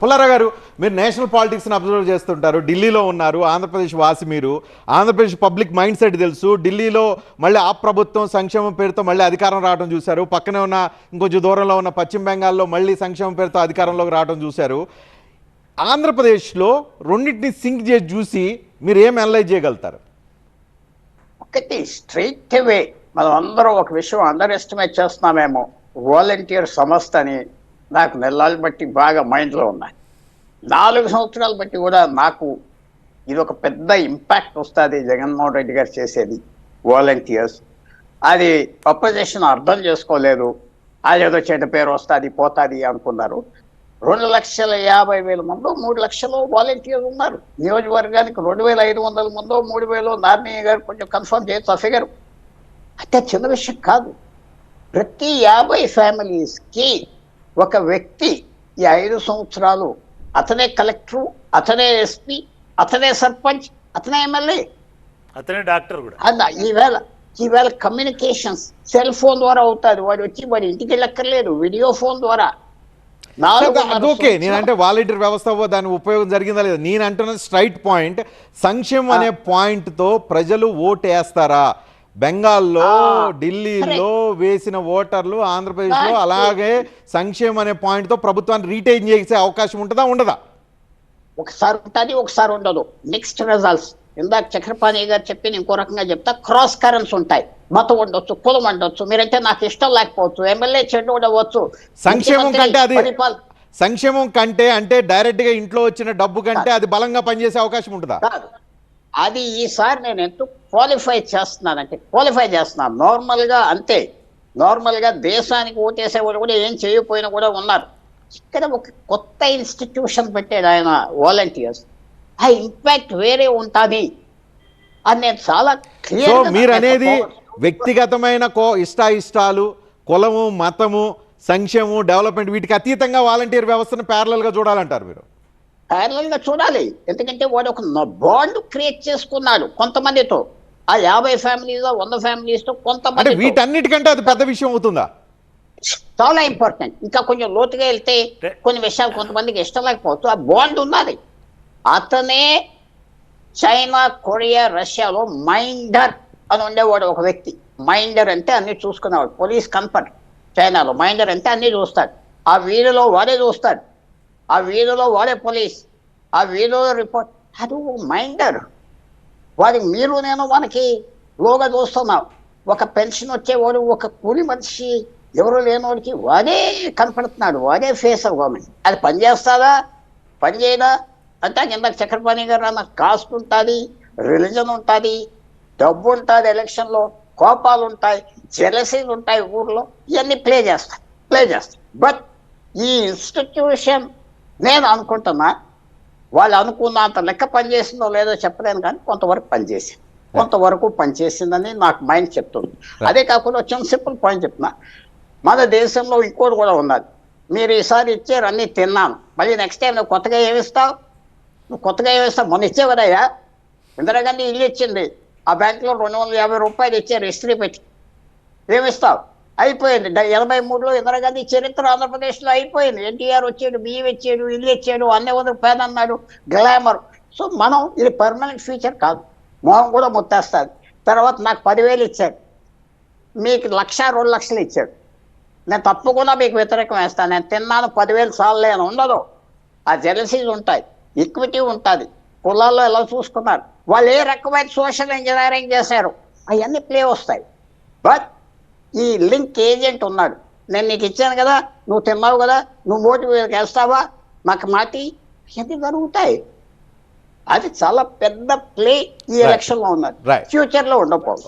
పుల్లారా గారు మీరు national పాలిటిక్స్ని observe చేస్తుంటారు ఢిల్లీలో ఉన్నారు ఆంధ్రప్రదేశ్ వాసి మీరు. ఆంధ్రప్రదేశ్ పబ్లిక్ మైండ్ సెట్ తెలుసు ఢిల్లీలో మళ్ళీ ఆ ప్రభుత్వం సంక్షేమం పేరుతో మళ్ళీ అధికారం రావడం చూశారు పక్కనే ఉన్న ఇంకొంచెం దూరంలో ఉన్న పశ్చిమ బెంగాల్లో మళ్ళీ సంక్షేమం పేరుతో అధికారంలోకి రావడం చూశారు. ఆంధ్రప్రదేశ్లో రెండింటిని సింక్ చేసి చూసి మీరు ఏం అనలైజ్ చేయగలుగుతారు? ఒకటి స్ట్రైట్ అవే మనం అందరం ఒక విషయం అండర్ ఎస్టిమేట్ చేస్తున్నామేమో వాలంటీర్ సంస్థ అని నాకు నెలలు బట్టి బాగా మైండ్లో ఉన్నాయి. నాలుగు సంవత్సరాలు బట్టి కూడా నాకు ఇది ఒక పెద్ద ఇంపాక్ట్ వస్తుంది జగన్మోహన్ రెడ్డి గారు చేసేది వాలంటీర్స్. అది అపోజిషన్ అర్థం చేసుకోలేదు. అది ఏదో చెడ్డ పేరు వస్తుంది పోతుంది అనుకున్నారు. రెండు లక్షల యాభై వేల మంది మూడు లక్షలు వాలంటీర్లు ఉన్నారు. నియోజకవర్గానికి రెండు వేల ఐదు వందల మందో మూడు వేలు నార్మీ గారు కొంచెం కన్ఫర్మ్ చేయొచ్చు ఆ ఫిగర్ అంటే చిన్న విషయం కాదు. ప్రతి యాభై ఫ్యామిలీస్కి ఒక వ్యక్తి ఈ ఐదు సంవత్సరాలు అతనే కలెక్టర్ అతనే ఎస్పీ అతనే సర్పంచ్ అతనే ఎమ్మెల్యే. అతనే డాక్టర్ కూడా. అన్న ఈవేళ ఈవేళ కమ్యూనికేషన్స్ సెల్ ఫోన్ ద్వారా అవుతుంది వాడు వచ్చి వాడి ఇంటికి వెళ్ళక్కర్లేదు. వీడియో ఫోన్ ద్వారా. అది ఓకే నేనంటే వాలంటీర్ వ్యవస్థ దాని ఉపయోగం జరిగిందా లేదా? నేను అంటున్న స్ట్రైట్ పాయింట్ సంక్షేమం అనే పాయింట్తో ప్రజలు ఓటు వేస్తారా? బెంగాల్లో ఢిల్లీలో వేసిన ఓటర్లు ఆంధ్రప్రదేశ్లో. అలాగే సంక్షేమం అనే పాయింట్తో ప్రభుత్వాన్ని రీటైన్ చేసే అవకాశం ఉంటుందా ఉండదా? ఒకసారి ఉంటుంది ఒకసారి ఉండదు. నెక్స్ట్ రిజల్ట్స్ ఇందాక చక్రపాణి గారు చెప్పి ఇంకో రకంగా చెప్తా క్రాస్ కరెంట్స్ ఉంటాయి. మతం ఉండొచ్చు కులం ఉండొచ్చు మీరంటే నాకు ఇష్టం లేకపోవచ్చు ఎమ్మెల్యే చెడు ఉండవచ్చు సంక్షేమం కంటే అది సంక్షేమం కంటే అంటే డైరెక్ట్గా ఇంట్లో వచ్చిన డబ్బు కంటే అది బలంగా పనిచేసే అవకాశం ఉంటుందా? అది ఈసారి నేను ఎంత క్వాలిఫై చేస్తున్నానంటే క్వాలిఫై చేస్తున్నాను. నార్మల్గా అంతే. నార్మల్గా దేశానికి ఓటేసే వాళ్ళు కూడా ఏం చేయకపోయినా కూడా ఉన్నారు. ఇక్కడ ఒక కొత్త ఇన్స్టిట్యూషన్ పెట్టాడు ఆయన వాలంటీర్స్ ఆ ఇంపాక్ట్ వేరే ఉంటుంది. అని నేను చాలా క్లియర్ మీరు అనేది వ్యక్తిగతమైన కో ఇష్టాయిష్టాలు కులము మతము సంక్షేమం డెవలప్మెంట్ వీటికి అతీతంగా వాలంటీర్ వ్యవస్థను ప్యారలల్గా చూడాలంటారు మీరు. ప్యారలల్గా చూడాలి. ఎందుకంటే వాడు ఒక బాండ్ క్రియేట్ చేసుకున్నాడు కొంతమందితో. ఆ యాభై ఫ్యామిలీస్ వంద ఫ్యామిలీస్తో అంటే కొంతమంది వీటన్నిటికంటే అది పెద్ద విషయం అవుతుందా? చాలా ఇంపార్టెంట్. ఇంకా కొంచెం లోతుగా వెళ్తే కొన్ని విషయాలు కొంతమందికి ఇష్టం లేకపోవచ్చు ఆ బాండ్ ఉన్నది. అతనే చైనా కొరియా రష్యాలో మైండర్ అని ఉండేవాడు ఒక వ్యక్తి. మైండర్ అంటే అన్ని చూసుకునేవాడు. Police comfort. చైనాలో మైండర్ అంటే అన్ని చూస్తాడు. ఆ వీధిలో వాడే చూస్తాడు. ఆ వీధిలో వాడే పోలీస్ ఆ వీధిలో రిపోర్ట్. అది మైండర్. వాడికి మీరు నేను మనకి లోగా చూస్తున్నాం. ఒక పెన్షన్ వచ్చేవాడు ఒక కూలి మనిషి ఎవరు లేనివాడికి వాడే కనపడుతున్నాడు వాడే ఫేస్ ఆఫ్ గవర్నమెంట్ అది పనిచేస్తుందా పని చేయదా అంటే ఇందాక చక్రపాణి గారు అన్న కాస్ట్ ఉంటుంది రిలీజన్ ఉంటుంది డబ్బు ఉంటుంది ఎలక్షన్లో కోపాలు ఉంటాయి జెలసీలు ఉంటాయి ఊర్లో ఇవన్నీ ప్లే చేస్తాయి ప్లే చేస్తాయి బట్ ఈ ఇన్స్టిట్యూషన్ నేను అనుకుంటున్నా వాళ్ళు అనుకున్నంత లెక్క పనిచేసిందో లేదో చెప్పలేను కానీ కొంతవరకు పనిచేసింది. కొంతవరకు పనిచేసిందని నాకు మైండ్ చెప్తుంది. అదే కాకుండా చిన్న సింపుల్ పాయింట్ చెప్తున్నా. మన దేశంలో ఇంకోటి కూడా ఉన్నది. మీరు ఈసారి ఇచ్చారు అన్నీ తిన్నాను. మళ్ళీ నెక్స్ట్ టైం నువ్వు కొత్తగా ఏమిస్తావు నువ్వు కొత్తగా ఏమిస్తావు మొన్న ఇచ్చావు కదయ్యా? ఇందిరాగాంధీ ఇల్లు ఇచ్చింది. ఆ బ్యాంకులో రెండు వందల యాభై రూపాయలు ఇచ్చారు ఇస్త్రీ పెట్టి. ఏమిస్తావు అయిపోయింది. ఎనభై మూడులో ఇందిరాగాంధీ చరిత్ర ఆంధ్రప్రదేశ్లో అయిపోయింది. ఎన్టీఆర్ వచ్చాడు బియ్యం ఇచ్చాడు ఇల్లు ఇచ్చాడు అన్ని వందల పేద అన్నాడు గ్లామర్. సో మనం ఇది పర్మనెంట్ ఫ్యూచర్ కాదు. మొహం కూడా ముత్తేస్తుంది తర్వాత నాకు పదివేలు ఇచ్చాడు. మీకు లక్ష రెండు లక్షలు ఇచ్చాడు. నేను తప్పకుండా మీకు వ్యతిరేకం వేస్తాను. నేను తిన్నాను పదివేలు సార్లు అని ఉండదు. ఆ జెలసీస్ ఉంటాయి. ఈక్విటీ ఉంటుంది. కులాల్లో ఎలా చూసుకున్నారు? వాళ్ళు ఏ రకమైన సోషల్ ఇంజనీరింగ్ చేశారు? అవన్నీ ప్లే వస్తాయి. బట్ ఈ లింక్ ఏజెంట్ ఉన్నాడు. నేను నీకు ఇచ్చాను కదా నువ్వు తిన్నావు కదా నువ్వు ఓటు వేస్తావా? నాకు మాటి ఇవన్నీ జరుగుతాయి. అది చాలా పెద్ద ప్లే ఈ Right. ఎలక్షన్లో ఉన్నది Right. ఫ్యూచర్లో ఉండకపోవచ్చు